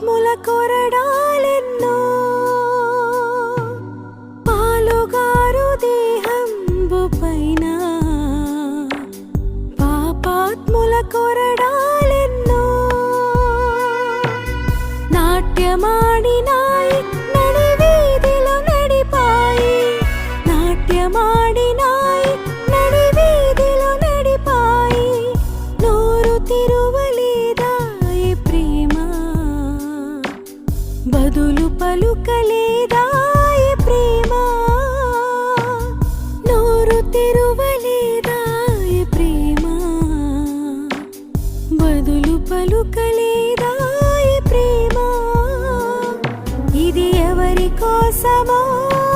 పద్ముల కొరడాలెన్నో. పాలుగారు దేహంబు పైన. పాపాత్ముల కొరడాలెన్నో. నాట్యమాడిన నడివీధిలో నడిపాయి. నాట్యమాడిన నడివీధిలో నడిపాయి. నోరు తిరు బదులు పలుకలేదాయి ప్రేమ? నోరు తెరువలేదాయి ప్రేమ? బదులు పలుకలేదాయి ప్రేమ? ఇది ఎవరి కోసమో?